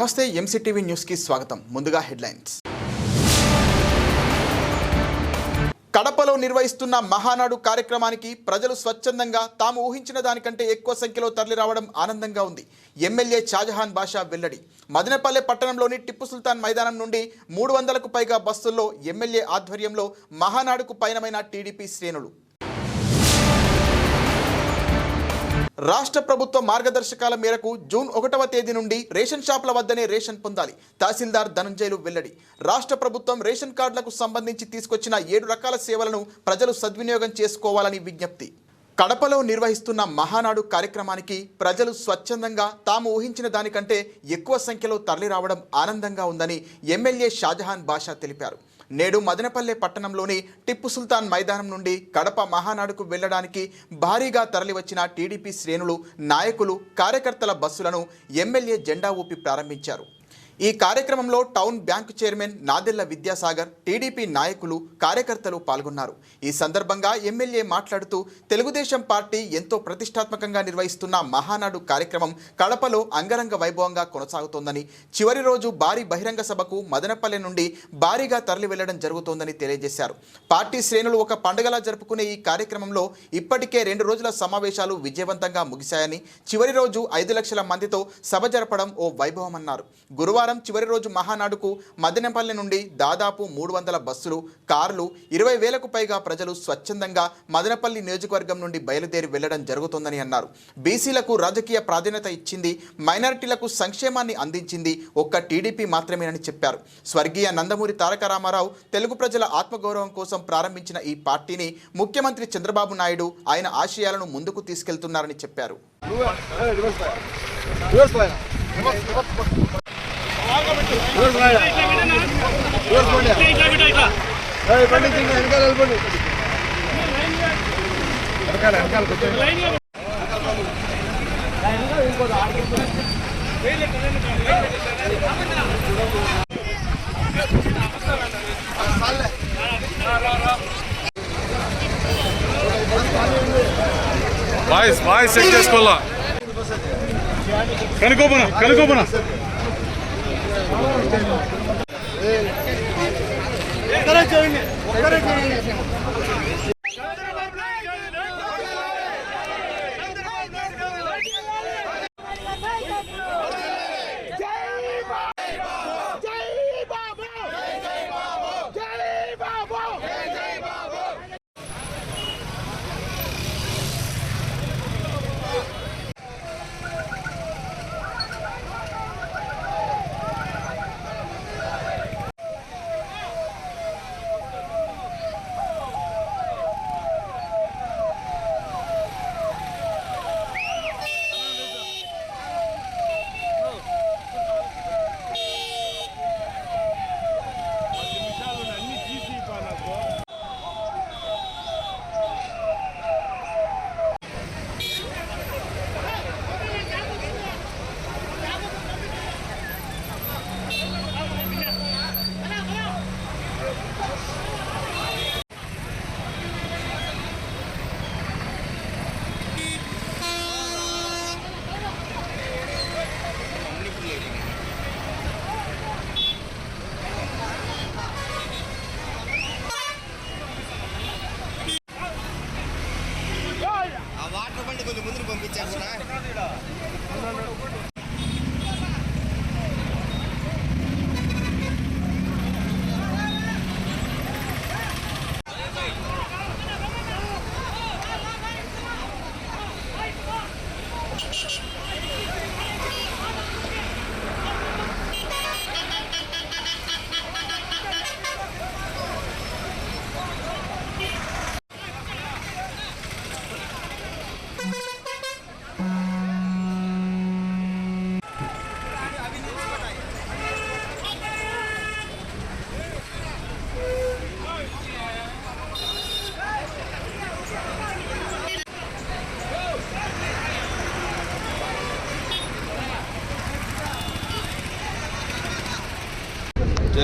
నమస్తే ఎంసీటీవీ న్యూస్కి స్వాగతం. ముందుగా హెడ్లైన్స్. కడపలో నిర్వహిస్తున్న మహానాడు కార్యక్రమానికి ప్రజలు స్వచ్ఛందంగా తాము ఊహించిన దానికంటే ఎక్కువ సంఖ్యలో తరలిరావడం ఆనందంగా ఉంది. ఎమ్మెల్యే షాజహాన్ బాషా వెల్లడి. మదనపల్లె పట్టణంలోని టిప్పు సుల్తాన్ మైదానం నుండి మూడు వందలకు పైగా బస్సుల్లో ఎమ్మెల్యే ఆధ్వర్యంలో మహానాడుకు పయనమైన టీడీపీ శ్రేణులు. రాష్ట్ర ప్రభుత్వ మార్గదర్శకాల మేరకు జూన్ ఒకటవ తేదీ నుండి రేషన్ షాపుల వద్దనే రేషన్ పొందాలి. తహసీల్దార్ ధనంజయులు వెల్లడి. రాష్ట్ర ప్రభుత్వం రేషన్ కార్డులకు సంబంధించి తీసుకొచ్చిన ఏడు రకాల సేవలను ప్రజలు సద్వినియోగం చేసుకోవాలని విజ్ఞప్తి. కడపలో నిర్వహిస్తున్న మహానాడు కార్యక్రమానికి ప్రజలు స్వచ్ఛందంగా తాము ఊహించిన దానికంటే ఎక్కువ సంఖ్యలో తరలిరావడం ఆనందంగా ఉందని ఎమ్మెల్యే షాజహాన్ బాషా తెలిపారు. నేడు మదనపల్లె పట్టణంలోని టిప్పు సుల్తాన్ మైదానం నుండి కడప మహానాడుకు వెళ్ళడానికి భారీగా తరలివచ్చిన టీడీపీ శ్రేణులు నాయకులు కార్యకర్తల బస్సులను ఎమ్మెల్యే జెండా ఊపి ప్రారంభించారు. ఈ కార్యక్రమంలో town bank chairman Nadella Vidyasagar TDP నాయకులు కార్యకర్తలు పాల్గొన్నారు. ఈ సందర్భంగా ఎమ్మెల్యే మాట్లాడుతూ తెలుగుదేశం పార్టీ ఎంతో ప్రతిష్టాత్మకంగా నిర్వహిస్తున్న మహానాడు కార్యక్రమం కడపలో అంగరంగ వైభవంగా కొనసాగుతోందని చివరి రోజు భారీ బహిరంగ సభకు మదనపల్లె నుండి భారీగా తరలి వెళ్ళడం జరుగుతోందని తెలియజేశారు. పార్టీ శ్రేణులు ఒక పండుగలా జరుపుకునే ఈ కార్యక్రమంలో ఇప్పటికే రెండు రోజుల సమావేశాలు విజయవంతంగా ముగిశాయని చివరి రోజు ఐదు లక్షల మందితో సభ జరపడం ఓ వైభవమన్నారు. గురువారం చివరి రోజు మహానాడుకు మదనపల్లి నుండి దాదాపు మూడు వందల బస్సులు కార్లు ఇరవై వేలకు పైగా ప్రజలు స్వచ్ఛందంగా మదనపల్లి నియోజకవర్గం నుండి బయలుదేరి వెళ్ళడం జరుగుతోందని అన్నారు. బీసీలకు రాజకీయ ప్రాధాన్యత ఇచ్చింది మైనారిటీలకు సంక్షేమాన్ని అందించింది ఒక్క టీడీపీ మాత్రమేనని చెప్పారు. స్వర్గీయ నందమూరి తారక రామారావు తెలుగు ప్రజల ఆత్మగౌరవం కోసం ప్రారంభించిన ఈ పార్టీని ముఖ్యమంత్రి చంద్రబాబు నాయుడు ఆయన ఆశయాలను ముందుకు తీసుకెళ్తున్నారని చెప్పారు. వాయిస్ వాయిస్ చెక్ చేసుకోవాలా? కనుకోపన కనుకోపన ఆ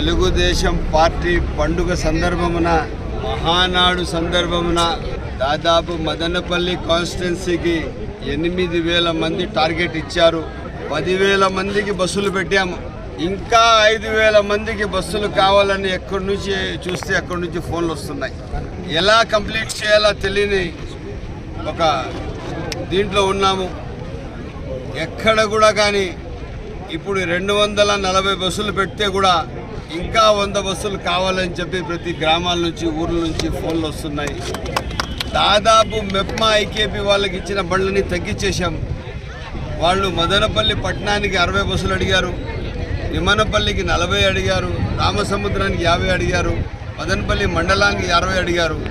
తెలుగుదేశం పార్టీ పండుగ సందర్భమున మహానాడు సందర్భమున దాదాపు మదనపల్లి కాన్స్టిట్యున్సీకి ఎనిమిది వేల మంది టార్గెట్ ఇచ్చారు. పదివేల మందికి బస్సులు పెట్టాము. ఇంకా ఐదు వేల మందికి బస్సులు కావాలని ఎక్కడి నుంచి చూస్తే అక్కడి నుంచి ఫోన్లు వస్తున్నాయి. ఎలా కంప్లీట్ చేయాలో తెలియని ఒక దీంట్లో ఉన్నాము. ఎక్కడ కూడా కానీ ఇప్పుడు రెండు వందల నలభై బస్సులు పెడితే కూడా ఇంకా వంద బస్సులు కావాలని చెప్పి ప్రతి గ్రామాల నుంచి ఊర్ల నుంచి ఫోన్లు వస్తున్నాయి. దాదాపు మెప్మా ఐకేపీ వాళ్ళకి ఇచ్చిన బండ్లని తగ్గించేశాం. వాళ్ళు మదనపల్లి పట్టణానికి అరవై బస్సులు అడిగారు. విమానపల్లికి నలభై అడిగారు. రామసముద్రానికి యాభై అడిగారు. మదనపల్లి మండలానికి అరవై అడిగారు.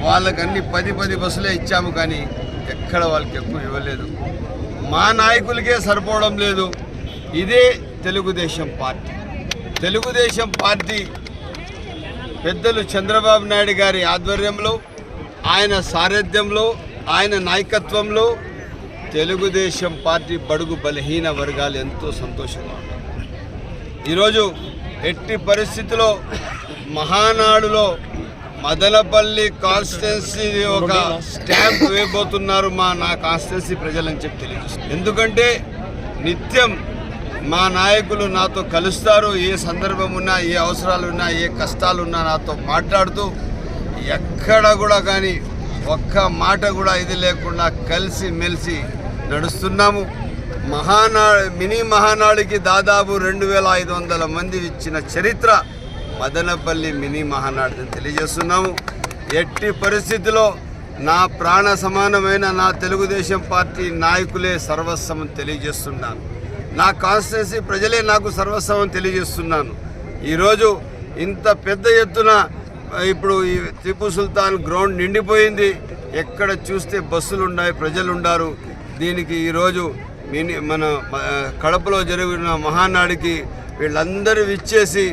వాళ్ళకి అన్ని పది పది బస్సులే ఇచ్చాము కానీ ఎక్కడ వాళ్ళకి ఎక్కువ ఇవ్వలేదు. మా నాయకులకే సరిపోవడం లేదు. ఇదే తెలుగుదేశం పార్టీ. తెలుగుదేశం పార్టీ పెద్దలు చంద్రబాబు నాయుడు గారి ఆధ్వర్యంలో ఆయన సారథ్యంలో ఆయన నాయకత్వంలో తెలుగుదేశం పార్టీ బడుగు బలహీన వర్గాలు ఎంతో సంతోషంగా ఉన్నారు ఈరోజు ఎట్టి పరిస్థితిలో మహానాడులో మదనపల్లి కాన్స్టిట్యున్సీ ఒక స్టాంప్ వేయబోతున్నారు మా నా కాన్స్టిట్యున్సీ ప్రజలని చెప్పి తెలియజేస్తుంది ఎందుకంటే నిత్యం మా నాయకులు నాతో కలుస్తారు. ఏ సందర్భం ఉన్నా ఏ అవసరాలు ఉన్నా ఏ కష్టాలు ఉన్నా నాతో మాట్లాడుతూ ఎక్కడ కూడా కానీ ఒక్క మాట కూడా ఇది లేకుండా కలిసి మెలిసి నడుస్తున్నాము. మహానా మినీ మహానాడుకి దాదాపు రెండు వేల ఐదు వందల మంది ఇచ్చిన చరిత్ర మదనపల్లి మినీ మహానాడుని తెలియజేస్తున్నాము. ఎట్టి పరిస్థితిలో నా ప్రాణ సమానమైన నా తెలుగుదేశం పార్టీ నాయకులే సర్వస్వం తెలియజేస్తున్నాను. నా కాన్స్టిట్యున్సీ ప్రజలే నాకు సర్వస్వం తెలియజేస్తున్నాను. ఈరోజు ఇంత పెద్ద ఎత్తున ఇప్పుడు ఈ టిపు సుల్తాన్ గ్రౌండ్ నిండిపోయింది. ఎక్కడ చూస్తే బస్సులు ఉన్నాయి ప్రజలు ఉండారు దీనికి ఈరోజు మిని మన కడపలో జరిగిన మహానాడికి వీళ్ళందరూ విచ్చేసి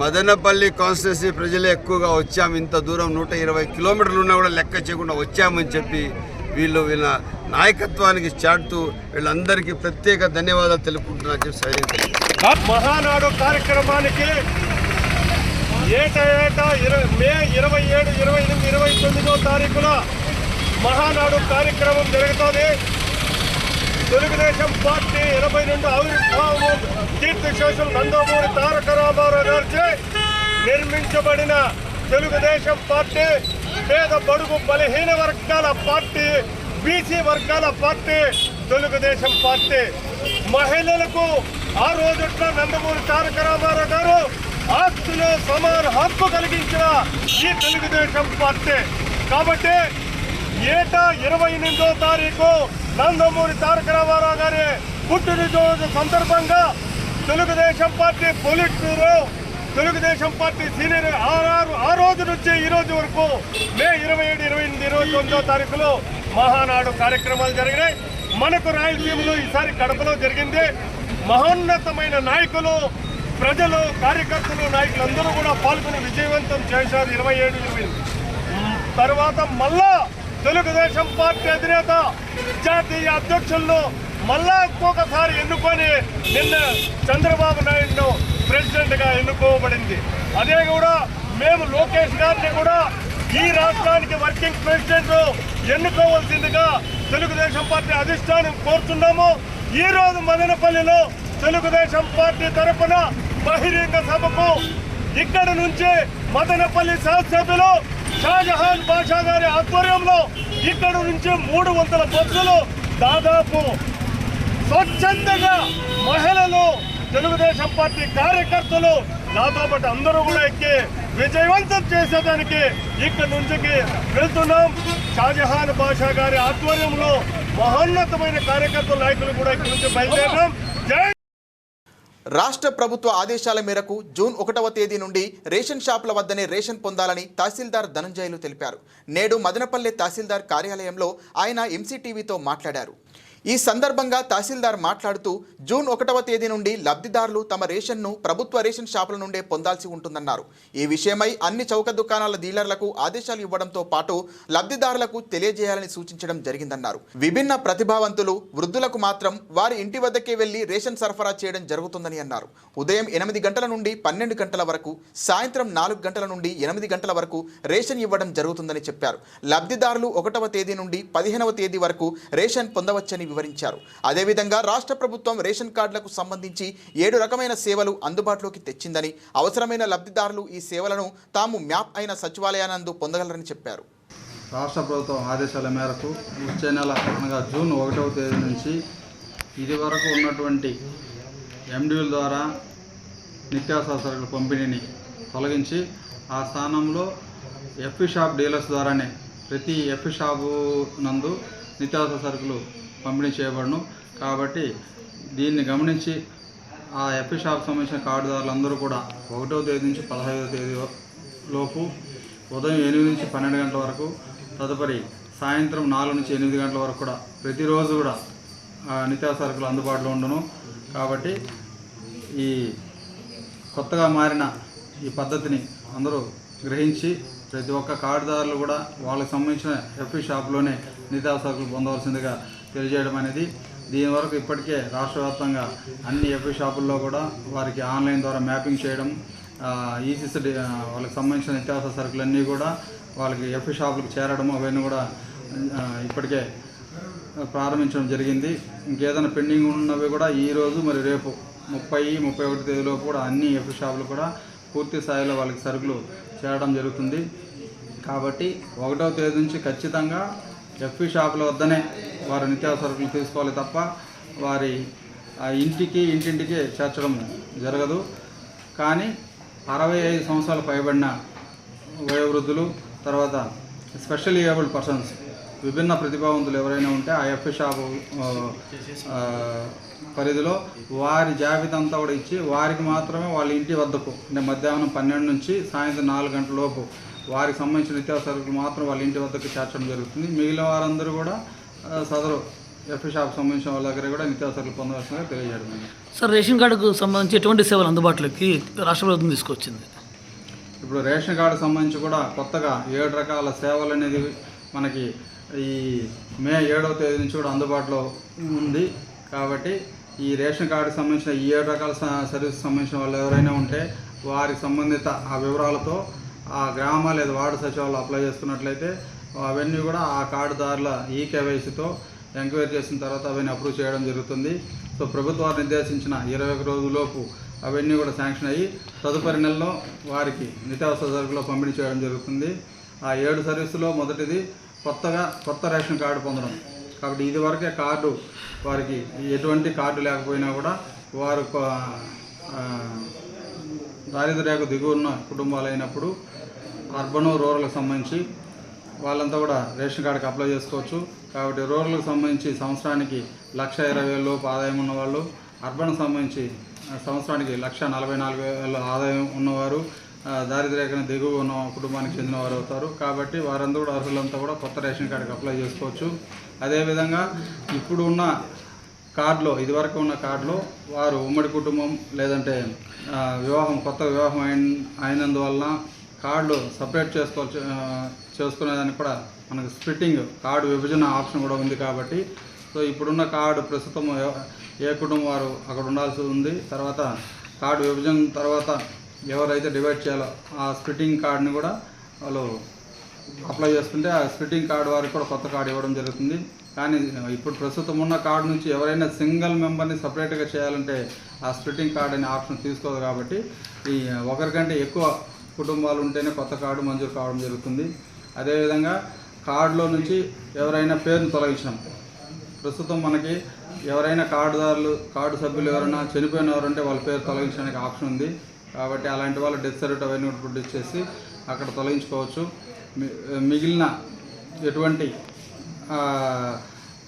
మదనపల్లి కాన్స్టిట్యున్సీ ప్రజలే ఎక్కువగా వచ్చాము ఇంత దూరం నూట ఇరవై కిలోమీటర్లు ఉన్నా కూడా లెక్క చేయకుండా వచ్చామని చెప్పి వీళ్ళు వీళ్ళ నాయకత్వానికి చాటుతూ వీళ్ళందరికీ ప్రత్యేక ధన్యవాదాలు తెలుపుకుంటున్నా చెప్పి సైనిక మహానాడు కార్యక్రమానికి ఏటా ఏటా ఇరవై మే ఇరవై ఏడు ఇరవై ఎనిమిది ఇరవై తొమ్మిదో తారీఖున మహానాడు కార్యక్రమం జరుగుతుంది. తెలుగుదేశం పార్టీ ఇరవై రెండు ఆవిర్భావం కీర్తిశేషులు నందమూరి తారక రామారావు గారిచే నిర్మించబడిన తెలుగుదేశం పార్టీ పేద బడుగు బలహీన వర్గాల పార్టీ బీసీ వర్గాల పార్టీ తెలుగుదేశం పార్టీ. మహిళలకు ఆ రోజుట్లో నందమూరి తారక రామారావు గారు ఆస్తిలో సమాన హక్కు కలిగించిన ఈ తెలుగుదేశం పార్టీ. కాబట్టి ఏటా ఇరవై ఎనిమిదో తారీఖు నందమూరి తారక రామారావు గారి పుట్టినరోజు సందర్భంగా Telugu Desam party polit bureau Telugu Desam party senior ఆరు ఆ రోజు నుంచి ఈ రోజు వరకు మే ఇరవై ఏడు ఇరవై ఎనిమిది ఇరవై తొమ్మిదో తారీఖులో మహానాడు కార్యక్రమాలు జరిగినాయి. మనకు రాయలసీమలో ఈసారి కడపలో జరిగింది. మహోన్నతమైన నాయకులు ప్రజలు కార్యకర్తలు నాయకులు అందరూ కూడా పాల్గొని విజయవంతం చేశారు ఇరవై ఏడు ఇరవై తర్వాత మళ్ళా తెలుగుదేశం పార్టీ అధినేత జాతీయ అధ్యక్షులను మళ్ళా ఇంకొకసారి ఎన్నుకొని నిన్న చంద్రబాబు నాయుడును ప్రెసిడెంట్గా ఎన్నుకోబడింది. అదే కూడా మేము లోకేష్ గారిని కూడా ఈ రాష్ట్రానికి వర్కింగ్ ప్రెసిడెంట్ ఎన్నుకోవాల్సిందిగా తెలుగుదేశం పార్టీ అధిష్టానం కోరుతున్నాము. ఈ రోజు మదనపల్లిలో తెలుగుదేశం పార్టీ తరఫున బహిరంగ సభకు ఇక్కడ నుంచి మదనపల్లి శాసనసభ్యులు షాజహాన్ బాషా గారి ఆధ్వర్యంలో ఇక్కడ నుంచి మూడు వందల బస్సులు దాదాపు స్వచ్ఛందంగా మహిళలు తెలుగుదేశం పార్టీ కార్యకర్తలు నాతో పాటు అందరూ కూడా ఎక్కి విజయవంతం చేసేదానికి ఇక్కడ నుంచి వెళ్తున్నాం. షాజహాన్ బాషా గారి ఆధ్వర్యంలో మహోన్నతమైన కార్యకర్తల నాయకులు కూడా ఇక్కడి నుంచి బయలుదేరాం జై రాష్ట్ర ప్రభుత్వ ఆదేశాల మేరకు జూన్ ఒకటవ తేదీ నుండి రేషన్ షాపుల వద్దనే రేషన్ పొందాలని తహసీల్దార్ ధనంజయులు తెలిపారు. నేడు మదనపల్లె తహసీల్దార్ కార్యాలయంలో ఆయన ఎంసీటీవీతో మాట్లాడారు. ఈ సందర్భంగా తహసీల్దార్ మాట్లాడుతూ జూన్ ఒకటవ తేదీ నుండి లబ్ధిదారులు తమ రేషన్ను ప్రభుత్వ రేషన్ షాపుల నుండే పొందాల్సి ఉంటుందన్నారు. ఈ విషయమై అన్ని చౌక దుకాణాల డీలర్లకు ఆదేశాలు ఇవ్వడంతో పాటు లబ్ధిదారులకు తెలియజేయాలని సూచించడం జరిగిందన్నారు. విభిన్న ప్రతిభావంతులు వృద్ధులకు మాత్రం వారి ఇంటి వద్దకే వెళ్ళి రేషన్ సరఫరా చేయడం జరుగుతుందని అన్నారు. ఉదయం ఎనిమిది గంటల నుండి పన్నెండు గంటల వరకు సాయంత్రం నాలుగు గంటల నుండి ఎనిమిది గంటల వరకు రేషన్ ఇవ్వడం జరుగుతుందని చెప్పారు. లబ్ధిదారులు ఒకటవ తేదీ నుండి పదిహేనవ తేదీ వరకు రేషన్ పొందవచ్చని వివరించారు. అదేవిధంగా రాష్ట్ర ప్రభుత్వం రేషన్ కార్డులకు సంబంధించి ఏడు రకమైన సేవలు అందుబాటులోకి తెచ్చిందని అవసరమైన లబ్ధిదారులు ఈ సేవలను తాము మ్యాప్ అయిన సచివాలయానందు పొందగలరని చెప్పారు. రాష్ట్ర ప్రభుత్వం ఆదేశాల మేరకు వచ్చే నెల అనగా జూన్ ఒకటవ తేదీ నుంచి ఇది వరకు ఉన్నటువంటి ఎండియూల ద్వారా నిత్యావసర సరుకుల పంపిణీని తొలగించి ఆ స్థానంలో ఎఫ్ఈ షాప్ డీలర్స్ ద్వారానే ప్రతి ఎఫ్ఈ షాపు నందు నిత్యావసర సరుకులు పంపిణీ చేయబడను. కాబట్టి దీన్ని గమనించి ఆ ఎఫ్ఈ షాప్ సంబంధించిన కార్డుదారులందరూ కూడా ఒకటో తేదీ నుంచి పదహైదవ తేదీ లోపు ఉదయం ఎనిమిది నుంచి పన్నెండు గంటల వరకు తదుపరి సాయంత్రం నాలుగు నుంచి ఎనిమిది గంటల వరకు కూడా ప్రతిరోజు కూడా ఆ, సరుకులు అందుబాటులో ఉండను. కాబట్టి ఈ కొత్తగా మారిన ఈ పద్ధతిని అందరూ గ్రహించి ప్రతి ఒక్క కార్డుదారులు కూడా వాళ్ళకి సంబంధించిన ఎఫ్ఈ షాప్లోనే నిత్యా సరుకులు పొందవలసిందిగా తెలియజేయడం అనేది దీని వరకు ఇప్పటికే రాష్ట్ర వ్యాప్తంగా అన్ని ఎఫ్ఐ షాపుల్లో కూడా వారికి ఆన్లైన్ ద్వారా మ్యాపింగ్ చేయడం ఈసీసీ వాళ్ళకి సంబంధించిన నిత్యావసర సరుకులన్నీ కూడా వాళ్ళకి ఎఫ్ఐ షాపులకు చేరడం అవన్నీ కూడా ఇప్పటికే ప్రారంభించడం జరిగింది. ఇంకేదైనా పెండింగ్ ఉన్నవి కూడా ఈ రోజు మరి రేపు ముప్పై ముప్పై ఒకటి తేదీలో కూడా అన్ని ఎఫ్ఐ షాపులు కూడా పూర్తి స్థాయిలో వాళ్ళకి సరుకులు చేరడం జరుగుతుంది. కాబట్టి ఒకటవ తేదీ నుంచి ఖచ్చితంగా ఎఫ్ఈ షాపుల వద్దనే వారు నిత్యావసరకులు తీసుకోవాలి తప్ప వారి ఆ ఇంటికి ఇంటింటికి చేర్చడం జరగదు. కానీ అరవై ఐదు సంవత్సరాలు పైబడిన వయోవృద్ధులు తర్వాత స్పెషల్ ఏబుల్డ్ పర్సన్స్ విభిన్న ప్రతిభావంతులు ఎవరైనా ఉంటే ఆ ఎఫ్ షాపు పరిధిలో వారి జాబితా అంతా కూడా ఇచ్చి వారికి మాత్రమే వాళ్ళ ఇంటి వద్దకు అంటే మధ్యాహ్నం పన్నెండు నుంచి సాయంత్రం నాలుగు గంటల లోపు వారికి సంబంధించిన నిత్యావసర సరుకులు మాత్రం వాళ్ళ ఇంటి వద్దకు చేర్చడం జరుగుతుంది. మిగిలిన వారందరూ కూడా సదరు ఎఫ్ షాప్ సంబంధించిన వాళ్ళ దగ్గర కూడా నిత్యావసరాలు పొందవలసిందిగా తెలియజేయడం. సార్ రేషన్ కార్డుకు సంబంధించి ఎటువంటి సేవలు అందుబాటులోకి రాష్ట్ర ప్రభుత్వం తీసుకొచ్చింది? ఇప్పుడు రేషన్ కార్డు సంబంధించి కూడా కొత్తగా ఏడు రకాల సేవలు అనేది మనకి ఈ మే ఏడవ తేదీ నుంచి కూడా అందుబాటులో ఉంది. కాబట్టి ఈ రేషన్ కార్డుకి సంబంధించిన ఈ ఏడు రకాల సర్వీస్ సంబంధించిన వాళ్ళు ఎవరైనా ఉంటే వారికి సంబంధిత ఆ వివరాలతో ఆ గ్రామ లేదా వార్డు సచివాలయంలో అప్లై చేసుకున్నట్లయితే అవన్నీ కూడా ఆ కార్డుదారుల ఈ కేవైసీతో ఎంక్వైరీ చేసిన తర్వాత అవన్నీ అప్రూవ్ చేయడం జరుగుతుంది. సో ప్రభుత్వాలు నిర్దేశించిన ఇరవై ఒక రోజులలోపు అవన్నీ కూడా శాంక్షన్ అయ్యి తదుపరి నెలలో వారికి నిత్యావసర సరుకులు పంపిణీ చేయడం జరుగుతుంది. ఆ ఏడు సర్వీసులో మొదటిది కొత్తగా కొత్త రేషన్ కార్డు పొందడం. కాబట్టి ఇది వరకే కార్డు వారికి ఎటువంటి కార్డు లేకపోయినా కూడా వారు దారిద్ర్యకు దిగువ ఉన్న కుటుంబాలు అయినప్పుడు అర్బన్ రూరల్కి సంబంధించి వాళ్ళంతా కూడా రేషన్ కార్డుకి అప్లై చేసుకోవచ్చు. కాబట్టి రూరల్కి సంబంధించి సంవత్సరానికి లక్ష ఇరవై వేల లోపు ఆదాయం ఉన్నవాళ్ళు అర్బన్ సంబంధించి సంవత్సరానికి లక్ష నలభై నాలుగు వేల ఆదాయం ఉన్నవారు ఆ, దిగువ ఉన్న కుటుంబానికి చెందిన వారు అవుతారు. కాబట్టి వారందరూ కూడా అర్హులంతా కూడా కొత్త రేషన్ కార్డుకి అప్లై చేసుకోవచ్చు. అదేవిధంగా ఇప్పుడు ఉన్న కార్డులో ఇదివరకు ఉన్న కార్డులో వారు ఉమ్మడి కుటుంబం లేదంటే వివాహం కొత్త వివాహం అయిన అయినందువలన కార్డులు సపరేట్ చేసుకో చేసుకునేదానికి కూడా మనకు స్ప్లిట్టింగ్ కార్డు విభజన ఆప్షన్ కూడా ఉంది కాబట్టి సో ఇప్పుడున్న కార్డు ప్రస్తుతం ఏ కుటుంబం వారు అక్కడ ఉండాల్సి ఉంది. తర్వాత కార్డు విభజన తర్వాత ఎవరైతే డివైడ్ చేయాలో ఆ స్ప్లిట్టింగ్ కార్డుని కూడా వాళ్ళు అప్లై చేసుకుంటే ఆ స్ప్లిట్టింగ్ కార్డు వారికి కూడా కొత్త కార్డు ఇవ్వడం జరుగుతుంది. కానీ ఇప్పుడు ప్రస్తుతం ఉన్న కార్డు నుంచి ఎవరైనా సింగిల్ మెంబర్ని సపరేట్గా చేయాలంటే ఆ స్ప్లిట్టింగ్ కార్డ్ అనే ఆప్షన్ తీసుకోదు కాబట్టి ఈ ఒకరికంటే ఎక్కువ కుటుంబాలు ఉంటేనే కొత్త కార్డు మంజూరు కావడం జరుగుతుంది. అదేవిధంగా కార్డులో నుంచి ఎవరైనా పేరును తొలగించడం. ప్రస్తుతం మనకి ఎవరైనా కార్డుదారులు కార్డు సభ్యులు ఎవరైనా చనిపోయిన ఎవరంటే వాళ్ళ పేరు తొలగించడానికి ఆప్షన్ ఉంది. కాబట్టి అలాంటి వాళ్ళు డెత్ సర్టిఫికేట్ అవన్నీ ప్రొడ్యూస్ చేసి అక్కడ తొలగించుకోవచ్చు. మిగిలిన ఎటువంటి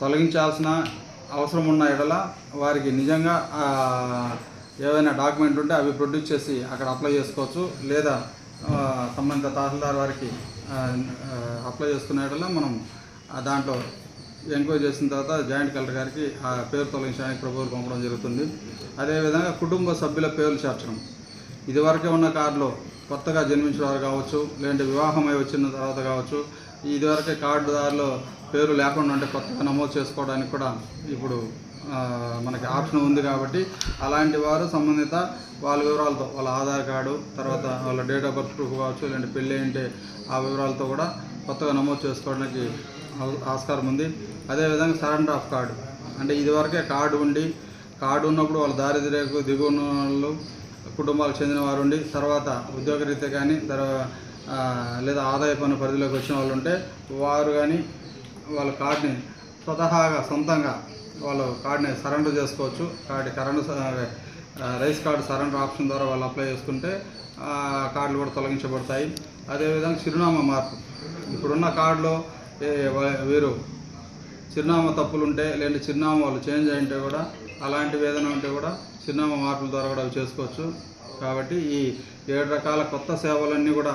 తొలగించాల్సిన అవసరం ఉన్న ఎడల వారికి నిజంగా ఏవైనా డాక్యుమెంట్ ఉంటే అవి ప్రొడ్యూస్ చేసి అక్కడ అప్లై చేసుకోవచ్చు. లేదా సంబంధిత తహసీల్దార్ వారికి అప్లై చేసుకునేటలా మనం దాంట్లో ఎంక్వైరీ చేసిన తర్వాత జాయింట్ కలెక్టర్ గారికి ఆ పేరు తొలగించడానికి ప్రపోజల్ పంపడం జరుగుతుంది. అదేవిధంగా కుటుంబ సభ్యుల పేర్లు చేర్చడం. ఇదివరకే ఉన్న కార్డులో కొత్తగా జన్మించిన వారు కావచ్చు లేదంటే వివాహమై వచ్చిన తర్వాత కావచ్చు ఇదివరకే కార్డుదారులో పేరు లేకుండా ఉంటే కొత్తగా నమోదు చేసుకోవడానికి కూడా ఇప్పుడు మనకి ఆప్షన్ ఉంది కాబట్టి అలాంటి వారు సంబంధిత వాళ్ళ వివరాలతో వాళ్ళ ఆధార్ కార్డు తర్వాత వాళ్ళ డేట్ ఆఫ్ బర్త్ ప్రూఫ్ కావచ్చు లేదంటే పెళ్ళి ఉంటే ఆ వివరాలతో కూడా కొత్తగా నమోదు చేసుకోవడానికి ఆస్కారం ఉంది. అదేవిధంగా సరెండర్ ఆఫ్ కార్డు. అంటే ఇదివరకే కార్డు ఉండి కార్డు ఉన్నప్పుడు వాళ్ళ దారిద్ర్యకు దిగువన వాళ్ళు కుటుంబాలకు చెందిన వారు ఉండి తర్వాత ఉద్యోగరీత్యా కానీ తర్వాత లేదా ఆదాయ పన్ను పరిధిలోకి వచ్చిన వాళ్ళు ఉంటే వారు కానీ వాళ్ళ కార్డుని స్వతహాగా సొంతంగా వాళ్ళు కార్డుని సరెండర్ చేసుకోవచ్చు. Card current rice card surrender option ద్వారా వాళ్ళు అప్లై చేసుకుంటే కార్డులు కూడా తొలగించబడతాయి. అదేవిధంగా చిరునామా మార్పు. ఇప్పుడున్న కార్డులో వీరు చిరునామా తప్పులు ఉంటే లేదంటే చిరునామా వాళ్ళు చేంజ్ అయింటే కూడా అలాంటివి ఏదైనా ఉంటే కూడా చిరునామా మార్పుల ద్వారా కూడా అవి చేసుకోవచ్చు. కాబట్టి ఈ ఏడు రకాల కొత్త సేవలన్నీ కూడా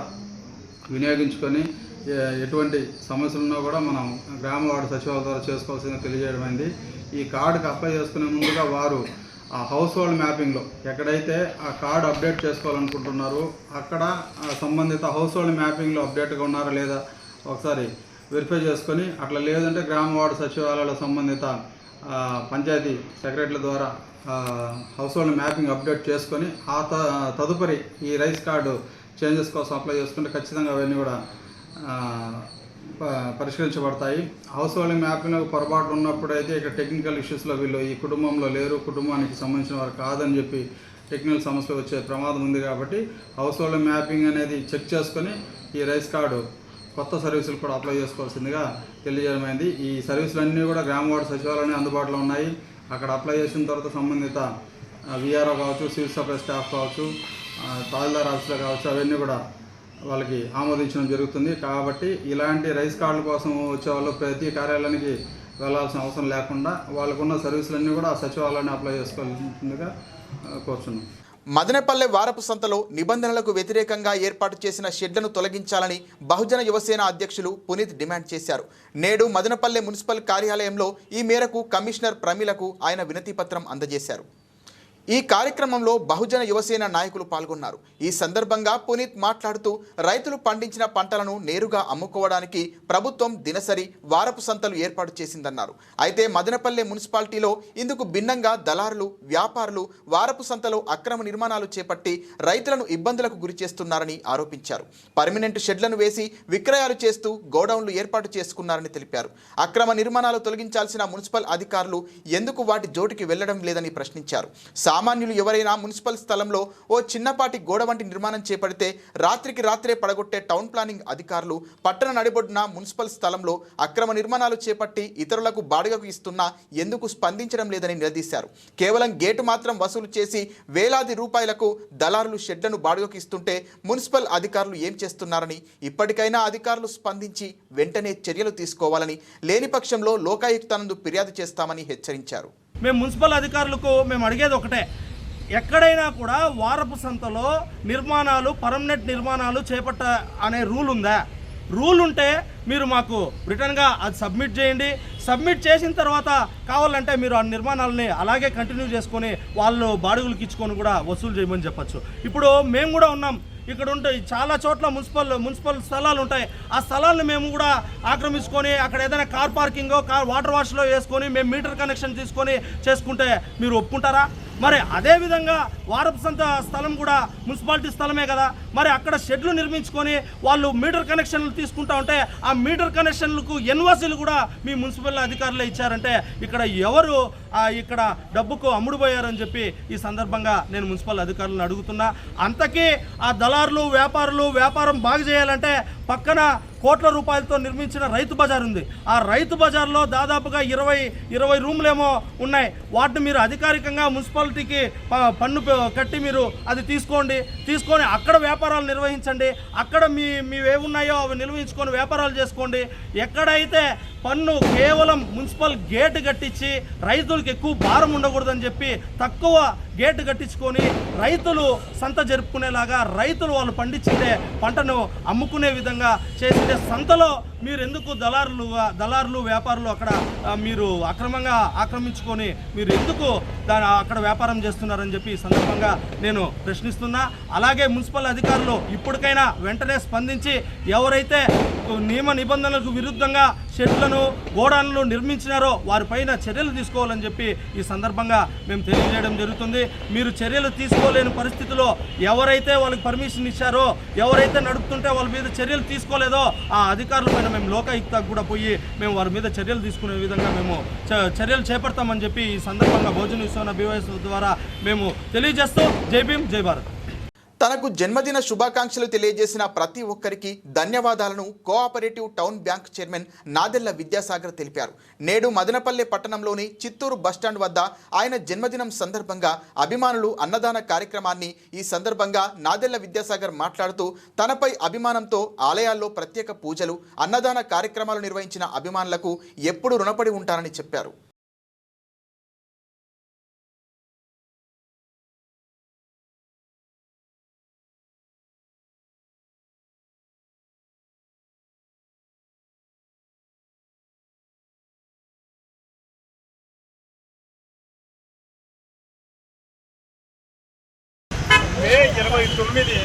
వినియోగించుకొని ఎటువంటి సమస్యలు ఉన్నా కూడా మనం గ్రామ వార్డు సచివాల ద్వారా చేసుకోవాల్సింది తెలియజేయడమైంది ఈ కార్డుకి అప్లై చేసుకునే ముందుగా వారు ఆ హౌస్ హోల్డ్ మ్యాపింగ్లో ఎక్కడైతే ఆ కార్డు అప్డేట్ చేసుకోవాలనుకుంటున్నారో అక్కడ సంబంధిత హౌస్ హోల్డ్ మ్యాపింగ్లో అప్డేట్గా ఉన్నారా లేదా ఒకసారి వెరిఫై చేసుకొని అట్లా లేదంటే గ్రామ వార్డు సచివాలయాల సంబంధిత పంచాయతీ సెక్రటరీల ద్వారా హౌస్ హోల్డ్ మ్యాపింగ్ అప్డేట్ చేసుకొని ఆ త- తదుపరి ఈ రైస్ కార్డు చేంజెస్ కోసం అప్లై చేసుకుంటే ఖచ్చితంగా అవన్నీ కూడా పరిష్కరించబడతాయి. హౌస్ హోల్డింగ్ మ్యాపింగ్లో పొరపాటు ఉన్నప్పుడైతే ఇక్కడ టెక్నికల్ ఇష్యూస్లో వీళ్ళు ఈ కుటుంబంలో లేరు కుటుంబానికి సంబంధించిన వారు కాదని చెప్పి టెక్నికల్ సమస్య వచ్చే ప్రమాదం ఉంది కాబట్టి హౌస్ హోల్డింగ్ మ్యాపింగ్ అనేది చెక్ చేసుకొని ఈ రైస్ కార్డు కొత్త సర్వీసులు కూడా అప్లై చేసుకోవాల్సిందిగా తెలియజేయమైంది ఈ సర్వీసులన్నీ కూడా గ్రామ వార్డు సచివాలయాన్ని అందుబాటులో ఉన్నాయి. అక్కడ అప్లై చేసిన తర్వాత సంబంధిత విఆర్ఓ కావచ్చు సివిల్ సప్లై స్టాఫ్ కావచ్చు తహసీల్దార్ ఆఫీసులో కావచ్చు అవన్నీ కూడా వాళ్ళకి ఆమోదించడం జరుగుతుంది. కాబట్టి ఇలాంటి రైస్ కార్డుల కోసం వచ్చే వాళ్ళు ప్రతి కార్యాలయానికి వెళ్ళాల్సిన అవసరం లేకుండా వాళ్ళకున్న సర్వీసులన్నీ కూడా ఆ సచివాలయాన్ని అప్లై చేసుకోవాల్సిందిగా ఆ, కోరుచున్నాం. మదనపల్లె వారపు సంతలో నిబంధనలకు వ్యతిరేకంగా ఏర్పాటు చేసిన షెడ్లను తొలగించాలని బహుజన యువసేన అధ్యక్షులు పునీత్ డిమాండ్ చేశారు. నేడు మదనపల్లె మున్సిపల్ కార్యాలయంలో ఈ మేరకు కమిషనర్ ప్రమీలకు ఆయన వినతిపత్రం అందజేశారు. ఈ కార్యక్రమంలో బహుజన యువసేన నాయకులు పాల్గొన్నారు. ఈ సందర్భంగా పునీత్ మాట్లాడుతూ రైతులు పండించిన పంటలను నేరుగా అమ్ముకోవడానికి ప్రభుత్వం దినసరి వారపు సంతలు ఏర్పాటు చేసిందన్నారు. అయితే మదనపల్లె మున్సిపాలిటీలో ఇందుకు భిన్నంగా దళారులు వ్యాపారులు వారపు సంతలో అక్రమ నిర్మాణాలు చేపట్టి రైతులను ఇబ్బందులకు గురి చేస్తున్నారని ఆరోపించారు. పర్మినెంట్ షెడ్లను వేసి విక్రయాలు చేస్తూ గోడౌన్లు ఏర్పాటు చేసుకున్నారని తెలిపారు. అక్రమ నిర్మాణాలు తొలగించాల్సిన మున్సిపల్ అధికారులు ఎందుకు వాటి జోటికి వెళ్ళడం లేదని ప్రశ్నించారు. సామాన్యులు ఎవరైనా మున్సిపల్ స్థలంలో ఓ చిన్నపాటి గోడ వంటి నిర్మాణం చేపడితే రాత్రికి రాత్రే పడగొట్టే టౌన్ ప్లానింగ్ అధికారులు పట్టణ నడిబొడ్డున మున్సిపల్ స్థలంలో అక్రమ నిర్మాణాలు చేపట్టి ఇతరులకు బాడుగకు ఇస్తున్నా ఎందుకు స్పందించడం లేదని నిలదీశారు. కేవలం గేటు మాత్రం వసూలు చేసి వేలాది రూపాయలకు దళారులు షెడ్లను బాడుగకు ఇస్తుంటే మున్సిపల్ అధికారులు ఏం చేస్తున్నారని ఇప్పటికైనా అధికారులు స్పందించి వెంటనే చర్యలు తీసుకోవాలని లేని పక్షంలో లోకాయుక్తానందు ఫిర్యాదు చేస్తామని హెచ్చరించారు. మేము మున్సిపల్ అధికారులకు మేము అడిగేది ఒకటే. ఎక్కడైనా కూడా వారపు సంతలో నిర్మాణాలు పర్మనెంట్ నిర్మాణాలు చేపట్ట అనే రూల్ ఉందా? రూల్ ఉంటే మీరు మాకు రిటర్న్గా అది సబ్మిట్ చేయండి. సబ్మిట్ చేసిన తర్వాత కావాలంటే మీరు ఆ నిర్మాణాలని అలాగే కంటిన్యూ చేసుకొని వాళ్ళు బాడుగులకి ఇచ్చుకొని కూడా వసూలు చేయమని చెప్పచ్చు. ఇప్పుడు మేము కూడా ఉన్నాం. ఇక్కడ ఉంటాయి. చాలా చోట్ల మున్సిపల్ మున్సిపల్ స్థలాలు ఉంటాయి. ఆ స్థలాలను మేము కూడా ఆక్రమించుకొని అక్కడ ఏదైనా కార్ పార్కింగ్ కార్ వాటర్ వాష్లో వేసుకొని మేము మీటర్ కనెక్షన్ తీసుకొని చేసుకుంటే మీరు ఒప్పుకుంటారా? మరి అదేవిధంగా వారపు సంత స్థలం కూడా మున్సిపాలిటీ స్థలమే కదా. మరి అక్కడ షెడ్లు నిర్మించుకొని వాళ్ళు మీటర్ కనెక్షన్లు తీసుకుంటా ఉంటే ఆ మీటర్ కనెక్షన్లకు ఎన్వాసీలు కూడా మీ మున్సిపల్ అధికారులే ఇచ్చారంటే ఇక్కడ ఎవరు ఇక్కడ డబ్బుకు అమ్ముడుపోయారని చెప్పి ఈ సందర్భంగా నేను మున్సిపల్ అధికారులను అడుగుతున్నా. అంతకీ ఆ దళారులు వ్యాపారులు వ్యాపారం బాగు చేయాలంటే పక్కన కోట్ల రూపాయలతో నిర్మించిన రైతు బజార్ ఉంది. ఆ రైతు బజార్లో దాదాపుగా ఇరవై ఇరవై రూములేమో ఉన్నాయి. వాటిని మీరు అధికారికంగా మున్సిపాలిటీకి పన్ను కట్టి మీరు అది తీసుకోండి. తీసుకొని అక్కడ వ్యాపారాలు నిర్వహించండి. అక్కడ మీ మీవేమున్నాయో అవి నిర్వహించుకొని వ్యాపారాలు చేసుకోండి. ఎక్కడైతే పన్ను కేవలం మున్సిపల్ గేట్ కట్టించి రైతులకు ఎక్కువ భారం ఉండకూడదని చెప్పి తక్కువ గేటు కట్టించుకొని రైతులు సంత జరుపుకునేలాగా రైతులు వాళ్ళు పండించిండే పంటను అమ్ముకునే విధంగా చేసిండే సంతలో మీరు ఎందుకు దళారులు దళారులు వ్యాపారులు అక్కడ మీరు అక్రమంగా ఆక్రమించుకొని మీరు ఎందుకు దాని అక్కడ వ్యాపారం చేస్తున్నారని చెప్పి ఈ సందర్భంగా నేను ప్రశ్నిస్తున్నా. అలాగే మున్సిపల్ అధికారులు ఇప్పటికైనా వెంటనే స్పందించి ఎవరైతే నియమ నిబంధనలకు విరుద్ధంగా షెడ్లను గోడాన్లు నిర్మించినారో వారిపైన చర్యలు తీసుకోవాలని చెప్పి ఈ సందర్భంగా మేము తెలియజేయడం జరుగుతుంది. మీరు చర్యలు తీసుకోలేని పరిస్థితిలో ఎవరైతే వాళ్ళకి పర్మిషన్ ఇచ్చారో ఎవరైతే నడుపుతుంటే వాళ్ళ మీద చర్యలు తీసుకోలేదో ఆ అధికారుల పైన మేము లోకాయుక్తకు కూడా పోయి మేము వారి మీద చర్యలు తీసుకునే విధంగా మేము చ- చర్యలు చేపడతామని చెప్పి ఈ సందర్భంగా భోజన విశ్వన బీవైఎస్ ద్వారా మేము తెలియజేస్తూ జై భీమ్ జై భారత్. తనకు జన్మదిన శుభాకాంక్షలు తెలియజేసిన ప్రతి ఒక్కరికి ధన్యవాదాలను. Cooperative town bank chairman Nadella Vidyasagar తెలిపారు. నేడు మదనపల్లె పట్టణంలోని చిత్తూరు బస్టాండ్ వద్ద ఆయన జన్మదినం సందర్భంగా అభిమానులు అన్నదాన కార్యక్రమాన్ని ఈ సందర్భంగా నాదెళ్ళ విద్యాసాగర్ మాట్లాడుతూ తనపై అభిమానంతో ఆలయాల్లో ప్రత్యేక పూజలు అన్నదాన కార్యక్రమాలు నిర్వహించిన అభిమానులకు ఎప్పుడు రుణపడి ఉంటారని చెప్పారు మే ఇరవై తొమ్మిది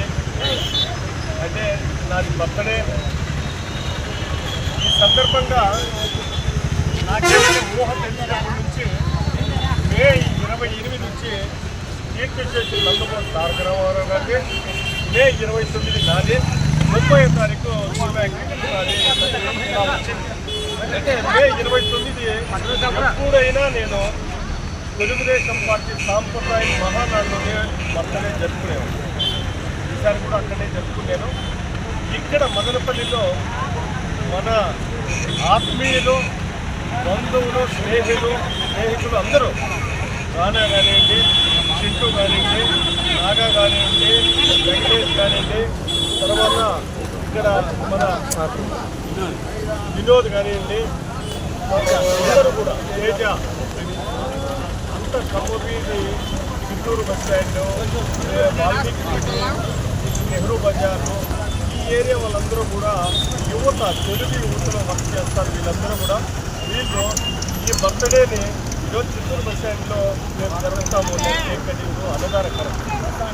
అంటే నాది బర్త్డే ఈ సందర్భంగా నాకేమైనా ఊహ తెలిసినప్పటి నుంచి మే ఇరవై ఎనిమిది నుంచి కీర్తిశేషి నందమూరి తారక రామారావు గారిది మే ఇరవై తొమ్మిది నాది ముప్పై తారీఖు శివబ్యాంక్ నాది ఇలా వచ్చింది అంటే మే ఇరవై తొమ్మిది ఎప్పుడైనా నేను తెలుగుదేశం పార్టీ సాంప్రదాయ మహానాడులోనే అక్కడే జరుపుకునేవాడు. ఈసారి కూడా అక్కడే జరుపుకున్నాను. ఇక్కడ మదనపల్లిలో మన ఆత్మీయులు బంధువులు స్నేహితులు స్నేహితులు అందరూ రానా కానివ్వండి చింటూ కానివ్వండి నాగా కానివ్వండి వెంకటేష్ కానివ్వండి తర్వాత ఇక్కడ మన వినోద్ కానివ్వండి అందరూ కూడా తేజ అంత కమ్మవీధి చిత్తూరు బస్ స్టాండ్ వాల్మీకి నెహ్రూ బజారు ఈ ఏరియా వాళ్ళందరూ కూడా యువత తెలుగు యువతలో వర్క్ చేస్తారు. వీళ్ళందరూ కూడా వీళ్ళు ఈ బర్త్డేని ఈరోజు చిత్తూరు బస్ స్టాండ్లో మేము జరుగుతాము కేక్ కటింగ్ అన్నదాన కార్యక్రమం.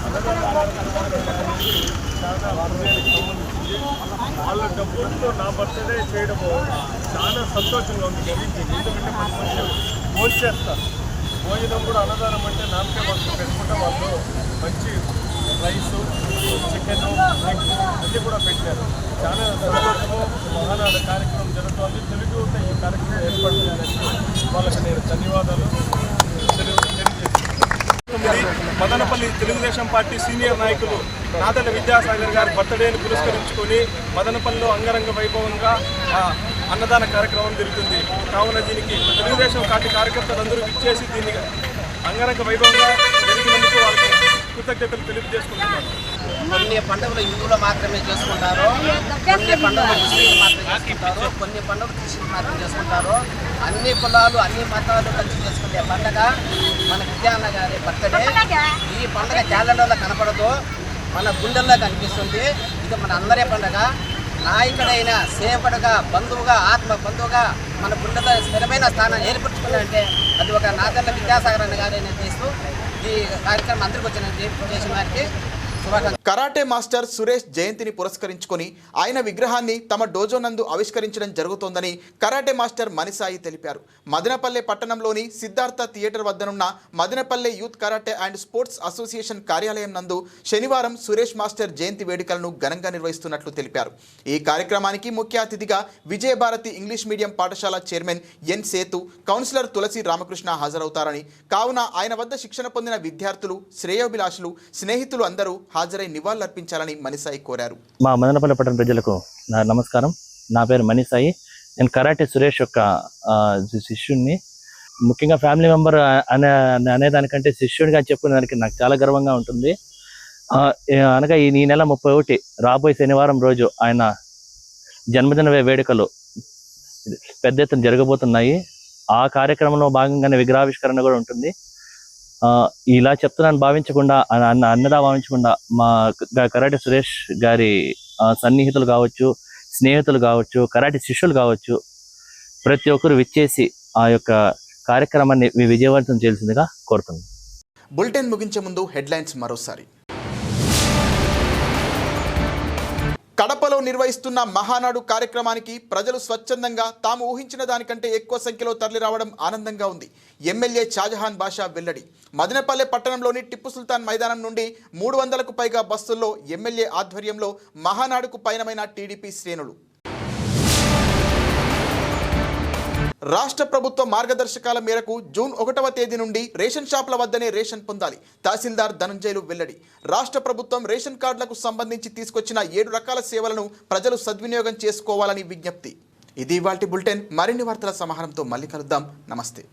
అన్నదాన కార్యక్రమం. అనేది చాలా హృదయానికి సంబంధించింది వాళ్ళ డబ్బులతో నా బర్త్డే చేయడము చాలా సంతోషంగా ఉంది. గర్వించింది ఎందుకంటే మంచి మంచి ఫోన్ చేస్తారు. భోజనం కూడా అన్నదానం అంటే నామకే వాళ్ళు పెట్టుకుంటే వాళ్ళు మంచి రైస్ చికెన్ ఎగ్ అన్నీ కూడా పెట్టారు. చాలా సంతోషము మహానాడు కార్యక్రమం జరుగుతుంది. తెలుగు ఈ కార్యక్రమం ఏర్పాటు వాళ్ళకి నేను ధన్యవాదాలు మదనపల్లి తెలుగుదేశం పార్టీ సీనియర్ నాయకులు నాదల విద్యాసాగర్ గారి బర్త్డేని పురస్కరించుకొని మదనపల్లిలో అంగరంగ వైభవంగా అన్నదాన కార్యక్రమం జరుగుతుంది. కావున దీనికి తెలుగుదేశం పార్టీ కార్యకర్తలందరూ ఇచ్చేసి దీన్ని అంగరంగ వైభవంగా జరిగినందుకు వాళ్ళకి కృతజ్ఞతలు తెలియజేసుకుంటున్నాను. కొన్ని పండుగలు హిందువులు మాత్రమే చేసుకుంటారు. కొన్ని పండుగలు ముస్లింలు మాత్రమే చేసుకుంటారు. కొన్ని పండుగలు క్రిస్టియన్ మాత్రమే చేసుకుంటారు. అన్ని కులాలు అన్ని మతాలు కలిసి చేసుకునే పండగ మన విద్యాన్న గారి బర్త్డే. ఈ పండగ క్యాలెండర్లో కనపడదు. మన గుండెల్లో కనిపిస్తుంది. ఇది మన అందరి పండగ. నాయకుడైన సేవకుడుగా బంధువుగా ఆత్మ బంధువుగా మన గుండెలో స్థిరమైన స్థానాన్ని ఏర్పరచుకున్నారంటే అది ఒక నాదెల్ల విద్యాసాగర్ అన్న గారి నిర్ణయిస్తూ ఈ కార్యక్రమం అందరికీ వచ్చిన చేసిన వారికి కరాటే మాస్టర్ సురేష్ జయంతిని పురస్కరించుకొని ఆయన విగ్రహాన్ని తమ డోజో నందు ఆవిష్కరించడం జరుగుతోందని కరాటే మాస్టర్ మనిసాయి తెలిపారు. మదనపల్లె పట్టణంలోని సిద్ధార్థ థియేటర్ వద్దనున్న Madanapalle youth karate and sports association కార్యాలయం నందు శనివారం సురేష్ మాస్టర్ జయంతి వేడుకలను ఘనంగా నిర్వహిస్తున్నట్లు తెలిపారు. ఈ కార్యక్రమానికి ముఖ్య అతిథిగా విజయభారతి ఇంగ్లీష్ మీడియం పాఠశాల chairman N Sethu councillor Tulasi Ramakrishna హాజరవుతారని కావున ఆయన వద్ద శిక్షణ పొందిన విద్యార్థులు శ్రేయోభిలాషులు స్నేహితులు అందరూ హాజరై నివాళులర్పించాలని మణిసాయి కోరారు. మా మదనపల్లి పట్టణ ప్రజలకు నా నమస్కారం. నా పేరు మనీసాయి. నేను కరాటే సురేష్ యొక్క శిష్యుడిని శిష్యుణ్ణి. ముఖ్యంగా ఫ్యామిలీ మెంబర్ అనే అనేదానికంటే శిష్యుడిగా చెప్పుకునే దానికి నాకు చాలా గర్వంగా ఉంటుంది. అనగా ఈ నెల ముప్పై ఒకటి రాబోయే శనివారం రోజు ఆయన జన్మదిన వేడుకలు పెద్ద ఎత్తున జరగబోతున్నాయి. ఆ కార్యక్రమంలో భాగంగానే విగ్రహావిష్కరణ కూడా ఉంటుంది. ఇలా చెప్తున్నాను భావించకుండా అన్న అన్నదా భావించకుండా మా కరాటే సురేష్ గారి ఆ, సన్నిహితులు కావచ్చు స్నేహితులు కావచ్చు కరాటే శిష్యులు కావచ్చు ప్రతి ఒక్కరు విచ్చేసి ఆ యొక్క కార్యక్రమాన్ని విజయవంతం చేయాల్సిందిగా కోరుతున్నాను బులెటిన్ ముగించే ముందు హెడ్లైన్స్ మరోసారి. కడపలో నిర్వహిస్తున్న మహానాడు కార్యక్రమానికి ప్రజలు స్వచ్ఛందంగా తాము ఊహించిన దానికంటే ఎక్కువ సంఖ్యలో తరలిరావడం ఆనందంగా ఉంది. ఎమ్మెల్యే షాజహాన్ బాషా వెల్లడి. మదనపల్లె పట్టణంలోని టిప్పు సుల్తాన్ మైదానం నుండి మూడు వందలకు పైగా బస్సుల్లో ఎమ్మెల్యే ఆధ్వర్యంలో మహానాడుకు పయనమైన టీడీపీ శ్రేణులు. రాష్ట్ర ప్రభుత్వ మార్గదర్శకాల మేరకు జూన్ ఒకటవ తేదీ నుండి రేషన్ షాపుల వద్దనే రేషన్ పొందాలి. తహసీల్దార్ ధనంజయులు వెల్లడి. రాష్ట్ర ప్రభుత్వం రేషన్ కార్డులకు సంబంధించి తీసుకొచ్చిన ఏడు రకాల సేవలను ప్రజలు సద్వినియోగం చేసుకోవాలని విజ్ఞప్తి. ఇది ఇవాల్టి బులెటిన్. మరిన్ని వార్తల సమాహారంతో మళ్ళీ కలుద్దాం. నమస్తే.